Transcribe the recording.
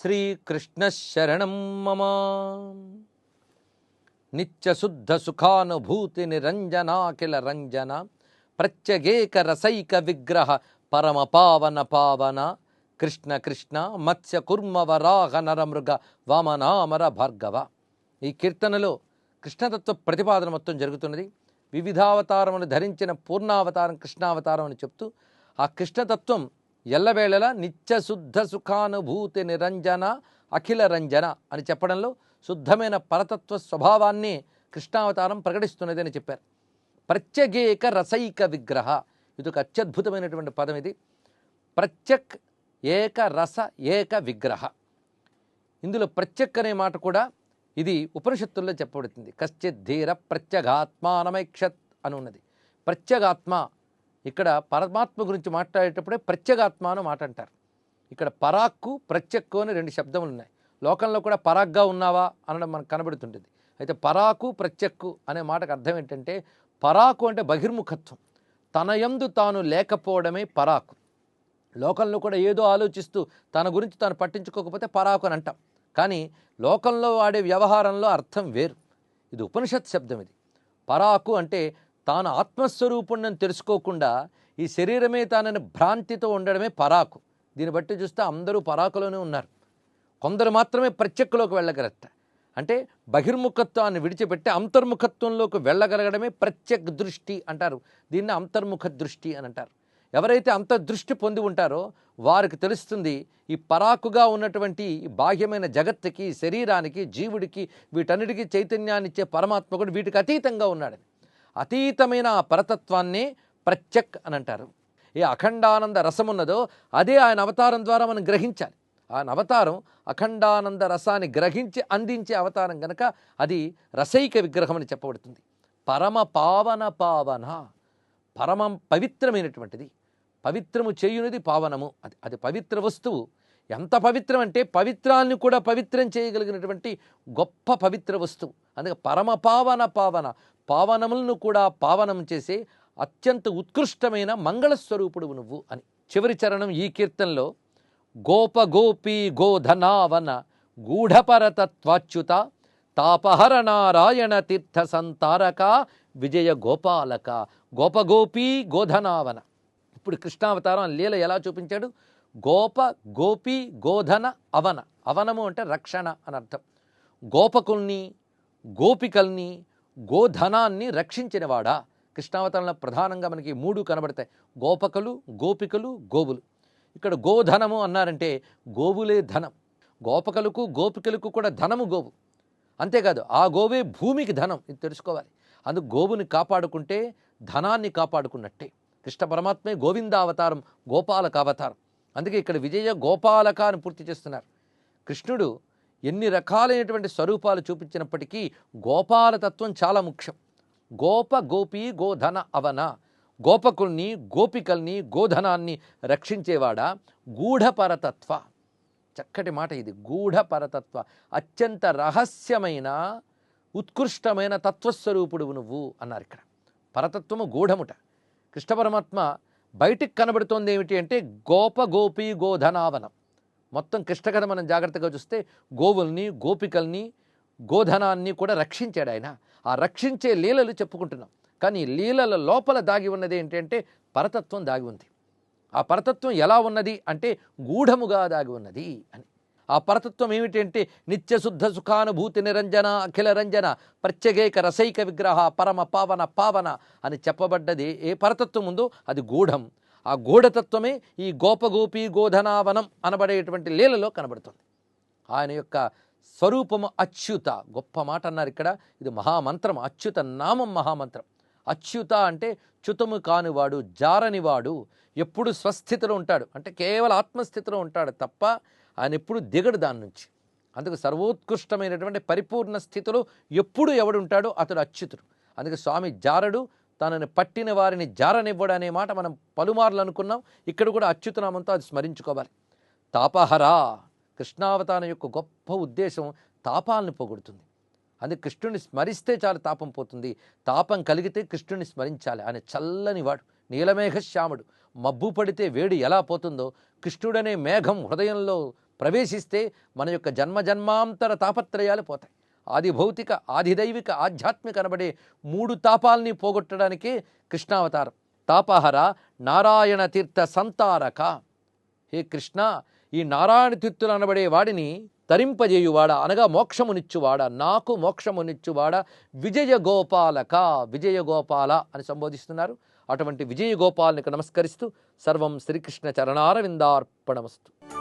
శ్రీకృష్ణ శరణం మమ. నిత్యశుద్ధ సుఖానుభూతి నిరంజనాఖిల రంజన ప్రత్యగేక రసైక విగ్రహ పరమ పావన పావన కృష్ణ కృష్ణ మత్స్య కుర్మ వరాహ నరమృగ వామనామర భార్గవ. ఈ కీర్తనలో కృష్ణతత్వ ప్రతిపాదన మొత్తం జరుగుతున్నది. వివిధావతారమును ధరించిన పూర్ణావతారం కృష్ణావతారం అని చెప్తూ ఆ కృష్ణతత్వం ఎల్లవేళల నిత్య శుద్ధ సుఖానుభూతి నిరంజన అఖిల రంజన అని చెప్పడంలో శుద్ధమైన పరతత్వ స్వభావాన్ని కృష్ణావతారం ప్రకటిస్తున్నది అని చెప్పారు. ప్రత్యగేక రసైక విగ్రహ. ఇది ఒక అత్యద్భుతమైనటువంటి పదం ఇది. ప్రత్యక్ ఏక రస ఏక విగ్రహ. ఇందులో ప్రత్యక్ అనే మాట కూడా ఇది ఉపనిషత్తుల్లో చెప్పబడుతుంది. కశ్చిత్ ధీర ప్రత్యగాత్మానమైక్షత్ అని ఉన్నది. ప్రత్యగాత్మ ఇక్కడ పరమాత్మ గురించి మాట్లాడేటప్పుడే ప్రత్యేగాత్మ అని మాట అంటారు ఇక్కడ పరాక్కు ప్రత్యక్కు అని రెండు శబ్దములు ఉన్నాయి లోకంలో కూడా పరాగ్గా ఉన్నావా అనడం మనకు కనబడుతుంటుంది. అయితే పరాకు ప్రత్యక్కు అనే మాటకు అర్థం ఏంటంటే పరాకు అంటే బహిర్ముఖత్వం. తన యందు తాను లేకపోవడమే పరాకు లోకంలో కూడా ఏదో ఆలోచిస్తూ తన గురించి తాను పట్టించుకోకపోతే పరాకు అని అంటాం. కానీ లోకంలో వాడే వ్యవహారంలో అర్థం వేరు. ఇది ఉపనిషత్ శబ్దం ఇది. పరాకు అంటే తాను ఆత్మస్వరూపుణ్ణని తెలుసుకోకుండా ఈ శరీరమే తానని భ్రాంతితో ఉండడమే పరాకు. దీన్ని బట్టి చూస్తే అందరూ పరాకులోనే ఉన్నారు. కొందరు మాత్రమే ప్రత్యక్షలోకి వెళ్ళగలట అంటే బహిర్ముఖత్వాన్ని విడిచిపెట్టి అంతర్ముఖత్వంలోకి వెళ్ళగలగడమే ప్రత్యక్ దృష్టి అంటారు. దీన్ని అంతర్ముఖ దృష్టి అని అంటారు. ఎవరైతే అంతర్దృష్టి పొంది ఉంటారో వారికి తెలుస్తుంది ఈ పరాకుగా ఉన్నటువంటి బాహ్యమైన జగత్తుకి శరీరానికి జీవుడికి వీటన్నిటికీ చైతన్యాన్నిచ్చే పరమాత్మ కూడా వీటికి అతీతంగా ఉన్నాడని. అతీతమైన ఆ పరతత్వాన్నే ప్రత్యక్ అని అంటారు. ఏ అఖండానంద రసం ఉన్నదో అదే ఆయన అవతారం ద్వారా మనం గ్రహించాలి. ఆయన అవతారం అఖండానంద రసాన్ని గ్రహించి అందించే అవతారం గనక అది రసైక విగ్రహం అని చెప్పబడుతుంది. పరమ పావన పావన. పరమం పవిత్రమైనటువంటిది. పవిత్రము చేయునిది పావనము అది. అది పవిత్ర వస్తువు. ఎంత పవిత్రం అంటే పవిత్రాన్ని కూడా పవిత్రం చేయగలిగినటువంటి గొప్ప పవిత్ర వస్తువు. అందుకే పరమ పావన పావన. పావనములను కూడా పావనం చేసే అత్యంత ఉత్కృష్టమైన మంగళస్వరూపుడు నువ్వు అని. చివరి చరణం ఈ కీర్తనలో గోప గోపీ గోధనావన గూఢపరతత్వాచ్యుత తాపహర నారాయణ తీర్థ సంతారక విజయ గోపాలక గోపగోపీ గోధనావన. ఇప్పుడు కృష్ణావతారం లీల ఎలా చూపించాడు? గోప గోపి గోధన అవన. అవనము అంటే రక్షణ అని అర్థం. గోపకుల్ని గోపికల్ని గోధనాన్ని రక్షించినవాడా? కృష్ణావతారంలో ప్రధానంగా మనకి మూడు కనబడతాయి. గోపకలు గోపికలు గోవులు. ఇక్కడ గోధనము అన్నారంటే గోవులే ధనం. గోపకలకు గోపికలకు కూడా ధనము గోవు. అంతేకాదు ఆ గోవే భూమికి ధనం. ఇది తెలుసుకోవాలి. అందుకు గోవుని కాపాడుకుంటే ధనాన్ని కాపాడుకున్నట్టే. కృష్ణ పరమాత్మే గోవిందావతారం గోపాలక అవతారం అందుకే ఇక్కడ విజయ గోపాలక అని పూర్తి చేస్తున్నారు. కృష్ణుడు ఎన్ని రకాలైనటువంటి స్వరూపాలు చూపించినప్పటికీ గోపాలతత్వం చాలా ముఖ్యం. గోప గోపి గోధన అవన. గోపకుల్ని గోపికల్ని గోధనాన్ని రక్షించేవాడా? గూఢపరతత్వ. చక్కటి మాట ఇది. గూఢపరతత్వ. అత్యంత రహస్యమైన ఉత్కృష్టమైన తత్వస్వరూపుడు నువ్వు అన్నారు ఇక్కడ. పరతత్వము గూఢముట. కృష్ణ పరమాత్మ బయటికి కనబడుతోంది ఏమిటి అంటే గోప గోపి గోధనావనం. మొత్తం కృష్ణకథ మనం జాగ్రత్తగా చూస్తే గోవుల్ని గోపికల్ని గోధనాన్ని కూడా రక్షించాడు ఆయన. ఆ రక్షించే లీలలు చెప్పుకుంటున్నాం. కానీ లీలల లోపల దాగి ఉన్నది ఏంటంటే పరతత్వం దాగి ఉంది. ఆ పరతత్వం ఎలా ఉన్నది అంటే గూఢముగా దాగి ఉన్నది అని. ఆ పరతత్వం ఏమిటంటే నిత్యశుద్ధ నిత్య శుద్ధ సుఖానుభూతి నిరంజన అఖిల రంజన ప్రత్యేక రసైక విగ్రహ పరమ పావన పావన అని చెప్పబడ్డది. ఏ పరతత్వం ఉందో అది గూఢం. ఆ గూఢతత్వమే ఈ గోపగోపి గోధనావనం అనబడేటువంటి లీలలో కనబడుతుంది. ఆయన యొక్క స్వరూపము అచ్యుత. గొప్ప మాట అన్నారు ఇక్కడ. ఇది మహామంత్రం. అచ్యుత నామం మహామంత్రం. అచ్యుత అంటే చ్యుతము కానివాడు జారనివాడు. ఎప్పుడు స్వస్థితిలో ఉంటాడు. అంటే కేవలం ఆత్మస్థితిలో ఉంటాడు తప్ప ఆయన ఎప్పుడు దిగడు దాని నుంచి. అందుకు సర్వోత్కృష్టమైనటువంటి పరిపూర్ణ స్థితిలో ఎప్పుడు ఎవడుంటాడో అతడు అచ్యుతుడు. అందుకే స్వామి జారడు తనని పట్టిన వారిని జారనివ్వడు అనే మాట మనం పలుమార్లు అనుకున్నాం. ఇక్కడ కూడా అచ్యుతనామంతో అది స్మరించుకోవాలి. తాపహరా! కృష్ణావతారం యొక్క గొప్ప ఉద్దేశం తాపాలను పోగొడుతుంది. అందుకే కృష్ణుని స్మరిస్తే చాలు తాపం పోతుంది. తాపం కలిగితే కృష్ణుని స్మరించాలి ఆయన చల్లని వాడు నీలమేఘ శ్యాముడు. మబ్బు పడితే వేడి ఎలా పోతుందో కృష్ణుడనే మేఘం హృదయంలో ప్రవేశిస్తే మన యొక్క జన్మ జన్మాంతర తాపత్రయాలు పోతాయి. ఆది భౌతిక ఆదిదైవిక ఆధ్యాత్మిక అనబడే మూడు తాపాల్ని పోగొట్టడానికే కృష్ణావతారం. తాపహర నారాయణ తీర్థ సంతారక. హే కృష్ణ ఈ నారాయణ తీర్థులు అనబడే వాడిని తరింపజేయువాడ అనగా మోక్షమునిచ్చువాడ నాకు మోక్షమునిచ్చువాడ విజయ గోపాలక విజయ గోపాల అని సంబోధిస్తున్నారు. అటువంటి విజయ గోపాలనికి నమస్కరిస్తూ సర్వం శ్రీకృష్ణ చరణారవిందార్పణమస్తు.